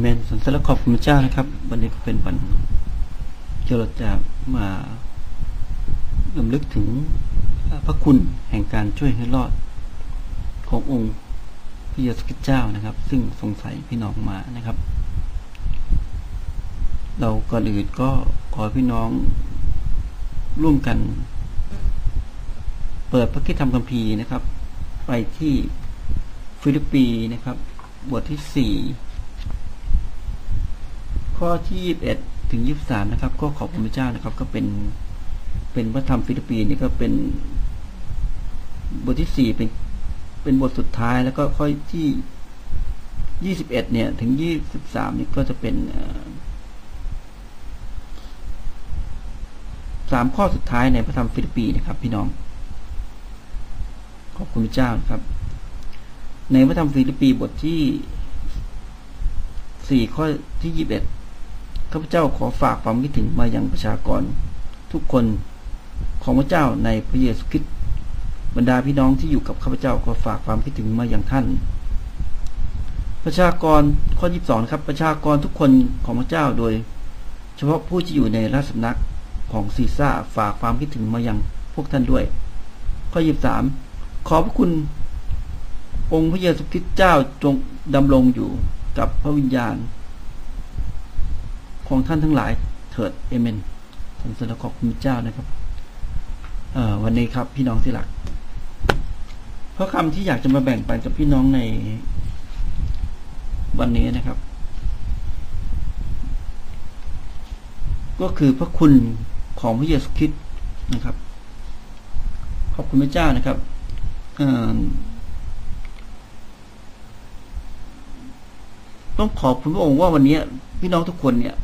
เมนสรรเสละขอบคุณพระเจ้านะครับ วันนี้ก็เป็นวันที่เราจะมาลำลึกถึงพระคุณแห่งการช่วยให้รอดขององค์พระเยซูคริสต์เจ้านะครับ ซึ่งสงสัยพี่น้องมานะครับ เราก่อนอื่นก็ขอพี่น้องร่วมกัน เปิดพระคิดธรรมคัมภีร์นะครับ ไปที่ฟิลิปปีนะครับ บทที่สี่ ข้อที่ยี่บเอ็ดถึงยี่สามนะครับ ก็ขอบคุณพระเจ้านะครับ ก็เป็นเป็นพระธรรมฟิลิปปีนี่ก็เป็นบทที่สี่เป็นเป็นบทสุดท้ายแล้วก็ข้อที่ยี่สิบเอ็ดเนี่ย ถึงยี่สิบสามนี่ก็จะเป็นสามข้อสุดท้ายในพระธรรมฟิลิปปีนะครับ พี่น้อง ขอบคุณพระเจ้าครับ ในพระธรรมฟิลิปปีบทที่สี่ข้อที่ยี่สิบเอ็ด ข้าพเจ้าขอฝากความคิดถึงมายังประชากร ทุกคนของพระเจ้าในพระเยซูคริสต์บรรดาพี่น้องที่อยู่กับข้าพเจ้าขอฝากความคิดถึงมาอย่างท่าน ประชากรข้อยี่บสองครับ ประชากรทุกคนของพระเจ้าโดย เฉพาะผู้ที่อยู่ในราชสำนักของซีซ่าฝากความคิดถึงมายังพวกท่านด้วย ข้อยี่สามขอพระคุณ องค์พระเยซูคริสต์เจ้าจงดำรงอยู่กับพระวิญญาณ ของท่านทั้งหลายเถิดเอเมนผมสรรขอบคุณเจ้านะครับวันนี้ครับพี่น้องที่หลักเพราะคำที่อยากจะมาแบ่งปันกับพี่น้องในวันนี้นะครับ ก็คือพระคุณของพระเยซูคริสต์นะครับ ขอบคุณพระเจ้านะครับต้องขอบคุณพระองค์ว่าวันนี้พี่น้องทุกคนเนี่ย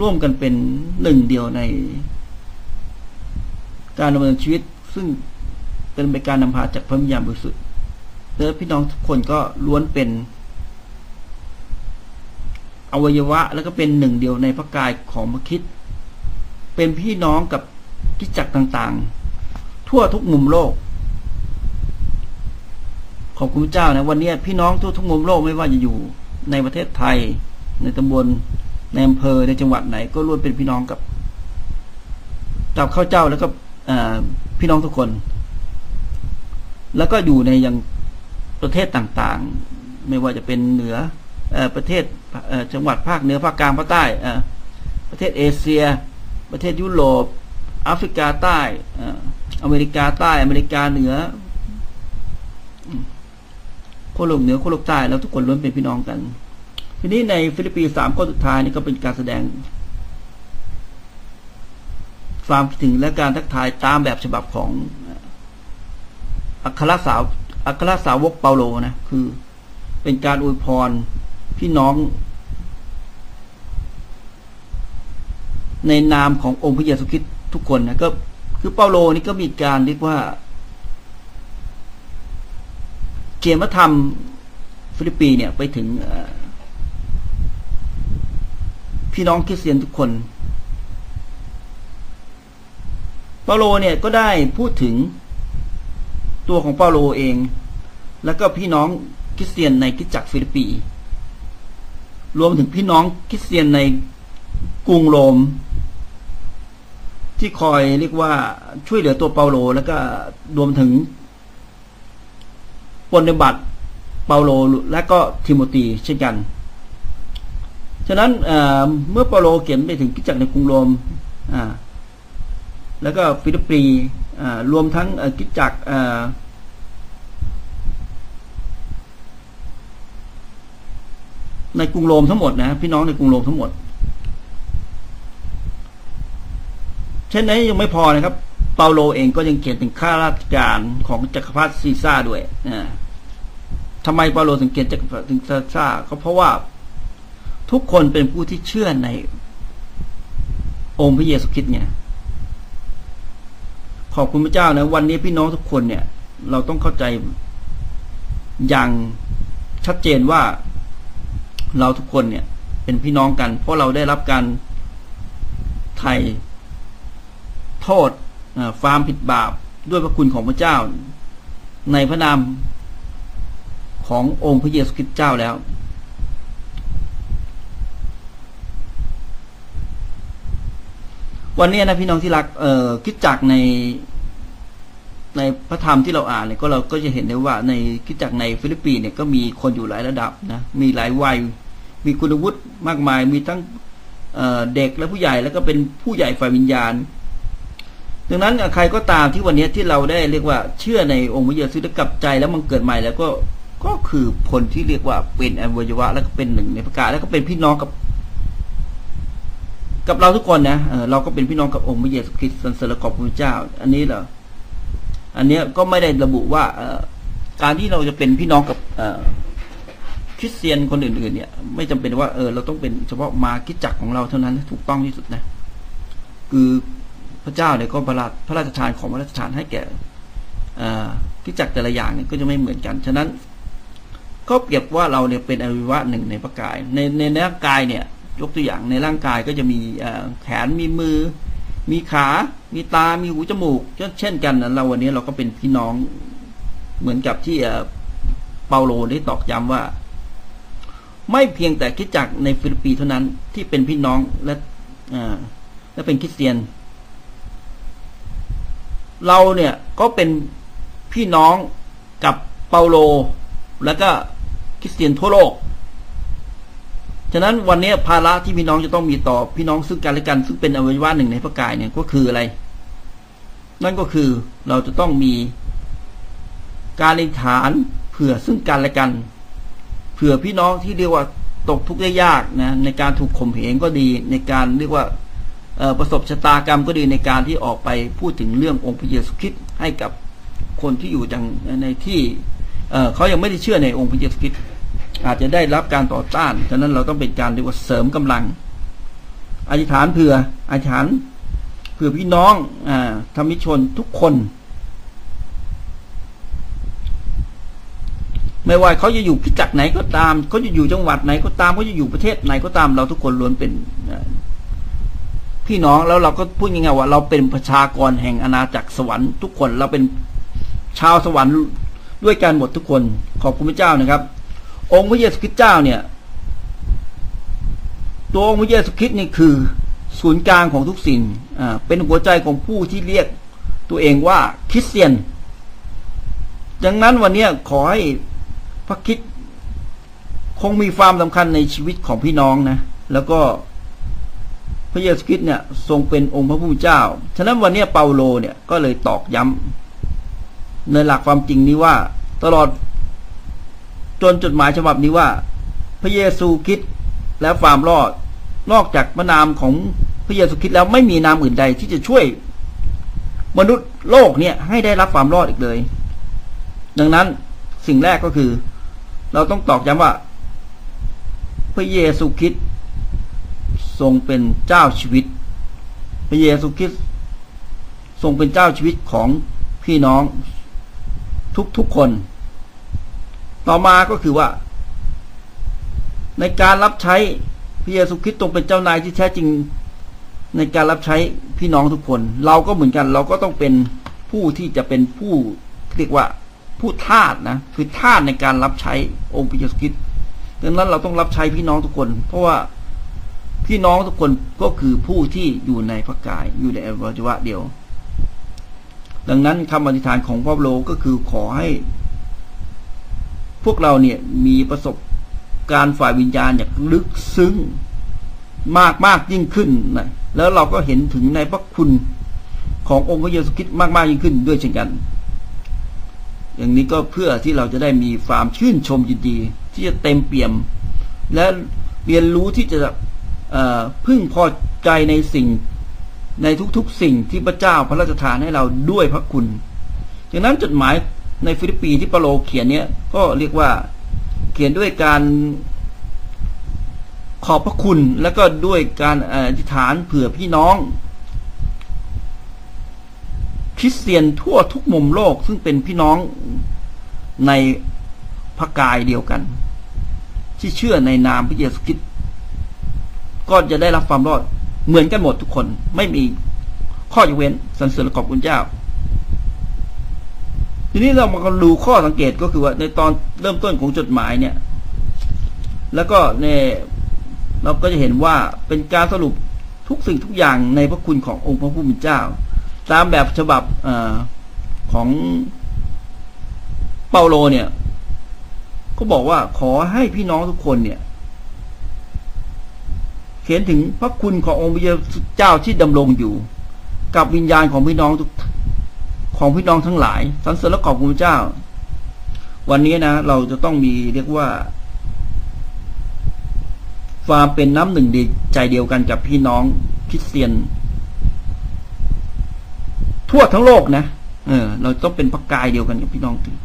ร่วมกันเป็นหนึ่งเดียวใน การดำเนินชีวิตซึ่งเป็นไปการนำพาจากพระวิญญาณบริสุทธิ์และพี่น้องทุกคนก็ล้วนเป็น อวัยวะแล้วก็เป็นหนึ่งเดียวในพระกายของพระคิดเป็นพี่น้องกับกิจจักรต่างๆ ทั่วทุกมุมโลก ขอบคุณเจ้านะวันนี้พี่น้องทั่วทุกมุมโลกไม่ว่าจะอยู่ในประเทศไทย ในตำบล ในอำเภอในจังหวัดไหน ก็ล้วนเป็นพี่น้องกับกับข้าเจ้าแล้วก็พี่น้องทุกคน แล้วก็อยู่ในยังประเทศต่างๆ ไม่ว่าจะเป็นเหนือประเทศจังหวัดภาคเหนือภาคกลางภาคใต้ประเทศเอเชีย ประเทศยุโรปแอฟริกาใต้อเมริกาใต้ อเมริกาเหนือโคโลกเหนือโคโลกใต้แล้วทุกคนล้วนเป็นพี่น้องกัน ทีนี้ในฟิลิปปีสามข้อสุดท้ายนี่ก็เป็นการแสดง ความคิดถึงและการทักทายตามแบบฉบับของอัครสาวอัครสาวกเปาโลนะ คือเป็นการอวยพรพี่น้อง ในนามขององค์พระเยซูคริสต์ทุกคนนะก็คือเปาโลนี่ก็มีการเรียกว่า เขียนมาทำฟิลิปปีเนี่ยไปถึง พี่น้องคริสเตียนทุกคนเปาโลเนี่ยก็ได้พูดถึงตัวของเปาโลเอง แล้วก็พี่น้องคริสเตียนในคิจักรฟิลิปปี รวมถึงพี่น้องคริสเตียนในกรุงโรม ที่คอยเรียกว่าช่วยเหลือตัวเปาโล แล้วก็รวมถึงปนบัติเปาโลและก็ทิโมธีเช่นกัน ฉะนั้นเมื่อเปาโลเขียนไปถึงกิจจักรในกรุงโรมแล้วก็ฟิลิปปีรวมทั้งกิจจักรในกรุงโรมทั้งหมดนะพี่น้องในกรุงโรมทั้งหมด เช่นนี้ยังไม่พอนะครับ เปาโลเองก็ยังเขียนถึงข้าราชการของจักรพรรดิซีซ่าด้วยนะทำไมเปาโลถึงเขียนจักรพรรดิซีซ่าก็เพราะว่า ทุกคนเป็นผู้ที่เชื่อในองค์พระเยซูคริสต์เนี่ย ขอบคุณพระเจ้านะวันนี้พี่น้องทุกคนเนี่ย เราต้องเข้าใจอย่างชัดเจนว่าเราทุกคนเนี่ย เป็นพี่น้องกัน เพราะเราได้รับการไถ่โทษความผิดบาปด้วยพระคุณของพระเจ้า ในพระนามขององค์พระเยซูคริสต์เจ้าแล้ว วันนี้นะพี่น้องที่รักเอ่อคิดจักใน ในพระธรรมที่เราอ่านเนี่ยก็เราก็จะเห็นได้ว่าในคิดจักในฟิลิปปินส์เนี่ยก็มีคนอยู่หลายระดับนะมีหลายวัย มีคุณวุฒิมากมาย มีทั้งเด็กและผู้ใหญ่แล้วก็เป็นผู้ใหญ่ฝ่ายวิญญาณ ดังนั้นใครก็ตามที่วันนี้ที่เราได้เรียกว่าเชื่อในองค์พระเยซูได้กลับใจแล้วมันเกิดใหม่แล้วก็ก็คือคนที่เรียกว่าเป็นอวัยวะ แล้วก็เป็นหนึ่งในประกาศแล้วก็เป็นพี่น้องกับ กับเราทุกคนนะเราก็เป็นพี่น้องกับองค์พระเยซูคริสต์สรรเสริญขอบคุณเจ้า อันนี้เหรออันนี้ก็ไม่ได้ระบุว่าการที่เราจะเป็นพี่น้องกับคริสเตียนคนอื่น ๆ เนี่ย ไม่จำเป็นว่าเออเราต้องเป็นเฉพาะมาคิดจักของเราเท่านั้นถูกต้องที่สุดนะ คือพระเจ้าเนี่ยก็ประราพระราชทานของพระราชทานให้แก่คิดจักแต่ละอย่างเนี่ยก็จะไม่เหมือนกันฉะนั้น ก็เปรียบว่าเราเนี่ยเป็นอวัยวะหนึ่งในพระกาย ในในร่างกายเนี่ย ยกตัวอย่างในร่างกายก็จะมีแขนมีมือ มีขา มีตา มีหูจมูกเช่นกันนะเราวันนี้เราก็เป็นพี่น้องเหมือนกับที่เปาโลได้ตอกย้ำว่า ไม่เพียงแต่คิดจักในฟิลิปปีเท่านั้นที่เป็นพี่น้องและและเป็นคริสเตียน เราเนี่ยก็เป็นพี่น้องกับเปาโล แล้วก็คริสเตียนทั่วโลก ฉะนั้นวันนี้ภาระที่พี่น้องจะต้องมีต่อพี่น้องซึ่งกันและกัน ซึ่งเป็นอวัยวะหนึ่งในพระกายเนี่ยก็คืออะไร นั่นก็คือเราจะต้องมีการอธิษฐานเผื่อซึ่งกันและกัน เผื่อพี่น้องที่เรียกว่าตกทุกข์ได้ยากนะในการถูกข่มเหงก็ดี ในการเรียกว่าประสบชะตากรรมก็ดีในการที่ออกไปพูดถึงเรื่ององค์พระเยซูคริสต์ให้กับคนที่อยู่จังในที่เขายังไม่ได้เชื่อในองค์พระเยซูคริสต์ อาจจะได้รับการต่อต้าน ฉะนั้นเราต้องเป็นการเรียกว่าเสริมกำลัง อธิษฐานเผื่ออธิษฐานเผื่อพี่น้องอธรรมิชนทุกคน ไม่ว่าเขาจะอยู่พิจักไหนก็ตามเขาจะอยู่จังหวัดไหนก็ตามเขาจะอยู่ประเทศไหนก็ตาม เราทุกคนล้วนเป็นพี่น้องแล้วเราก็พูดยังไงว่าเราเป็นประชากรแห่งอาณาจักรสวรรค์ทุกคนเราเป็นชาวสวรรค์ด้วยกันหมดทุกคนขอบคุณพระเจ้านะครับ องค์พระเยซูคริสต์เจ้าเนี่ย ตัวองค์พระเยซูคริสต์นี่คือ ศูนย์กลางของทุกสิ่งอ่าเป็นหัวใจของผู้ที่เรียกตัวเองว่าคริสเตียนดังนั้นวันนี้ขอให้พระคิดคงมีความสำคัญในชีวิตของพี่น้องนะ แล้วก็พระเยซูคริสต์เนี่ย ทรงเป็นองค์พระผู้เจ้า ฉะนั้นวันนี้เปาโลเนี่ยก็เลยตอกย้ำในหลักความจริงนี้ว่า ตลอด จนจดหมายฉบับนี้ว่า พระเยซูคริสต์และความรอด นอกจากพระนามของพระเยซูคริสต์แล้วไม่มีนามอื่นใดที่จะช่วย มนุษย์โลกเนี่ยให้ได้รับความรอดอีกเลย ดังนั้นสิ่งแรกก็คือ เราต้องตอกย้ำว่า พระเยซูคริสต์ทรงเป็นเจ้าชีวิต พระเยซูคริสต์ทรงเป็นเจ้าชีวิตของพี่น้องทุกๆคน ต่อมาก็คือว่า ในการรับใช้พระเยซูคริสต์ทรงเป็นเจ้านายที่แท้จริง ในการรับใช้พี่น้องทุกคน เราก็เหมือนกัน เราก็ต้องเป็นผู้ที่จะเป็นผู้เรียกว่าผู้ทาสนะคือทาสในการรับใช้องค์พระเยซูคริสต์ดังนั้นเราต้องรับใช้พี่น้องทุกคน เพราะว่าพี่น้องทุกคนก็คือผู้ที่อยู่ในพระกาย อยู่ในอวัยวะเดียว ดังนั้นคำอธิษฐานของพระโลก็คือขอให้ พวกเราเนี่ยมีประสบการฝ่ายวิญญาณอย่างลึกซึ้งมากมากยิ่งขึ้นนะแล้วเราก็เห็นถึงในพระคุณขององค์พระเยซูคริสต์มากมากยิ่งขึ้นด้วยเช่นกัน อย่างนี้ก็เพื่อที่เราจะได้มีความชื่นชมยินดี ที่จะเต็มเปี่ยม และเรียนรู้ที่จะพึ่งพอใจในสิ่งในทุกๆ สิ่งที่พระเจ้าพระราชทานให้เราด้วยพระคุณดังนั้นจดหมาย ในฟิลิปปีที่เปาโลเขียนเนี้ยก็เรียกว่าเขียนด้วยการขอบพระคุณแล้วก็ด้วยการอธิษฐานเผื่อพี่น้อง คริสเตียนทั่วทุกมุมโลกซึ่งเป็นพี่น้องในพระกายเดียวกัน ที่เชื่อในนามพระเยซูคริสต์ก็จะได้รับความรอดเหมือนกันหมดทุกคน ไม่มีข้อยกเว้นสรรเสริญขอบคุณเจ้า ทีนี้เรามาดูข้อสังเกตก็คือว่าในตอนเริ่มต้นของจดหมายเนี่ย แล้วก็ในเราก็จะเห็นว่าเป็นการสรุปทุกสิ่งทุกอย่างในพระคุณขององค์พระผู้เป็นเจ้า ตามแบบฉบับอของเปาโลเนี่ย ก็บอกว่าขอให้พี่น้องทุกคนเนี่ยเขียนถึงพระคุณขององค์พระเจ้าที่ดำรงอยู่ กับวิญญาณของพี่น้องทุก ของพี่น้องทั้งหลายสรรเสริญและขอบคุณเจ้า วันนี้นะ เราจะต้องมีเรียกว่าความเป็นน้ำหนึ่งดีใจเดียวกันกับพี่น้องคริสเตียน ทั่วทั้งโลกนะเออ เราต้องเป็นประกายเดียวกันกับพี่น้องถึง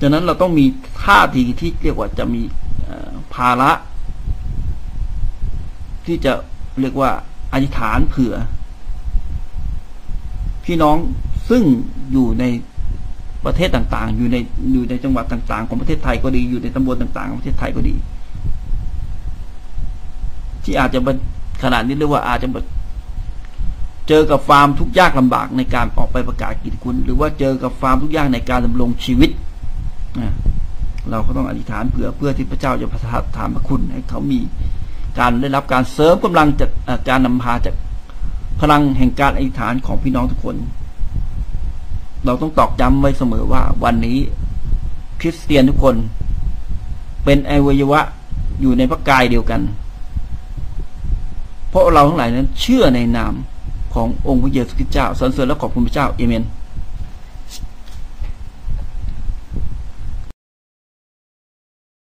จากนั้นเราต้องมีท่าทีที่เรียกว่าจะมีภาระ ที่จะเรียกว่าอธิษฐานเผื่อ พี่น้อง ซึ่งอยู่ในประเทศต่างๆ อยู่ในอยู่ในจังหวัดต่างๆ ของประเทศไทยก็ดี อยู่ในตำบลต่างๆของประเทศไทยก็ดี ที่อาจจะขนาดนี้เรียกว่าอาจจะเจอกับความทุกข์ยากลำบากในการออกไปประกาศกิจคุณ หรือว่าเจอกับความทุกข์ยากในการดำรงชีวิตเราก็ต้องอธิษฐานเผื่อเพื่อที่พระเจ้าจะประทานถามพระคุณให้เขามีการได้รับการเสริมกำลังจากการนำพาจากพลังแห่งการอธิษฐานของพี่น้องทุกคน เราต้องตอกย้ำไว้เสมอว่าวันนี้ คริสเตียนทุกคน เป็นอวัยวะอยู่ในพระกายเดียวกัน เพราะเราทั้งหลายนั้นเชื่อในนามขององค์พระเยซูคริสต์เจ้าสรรเสริญและขอบคุณพระเจ้าเอเมน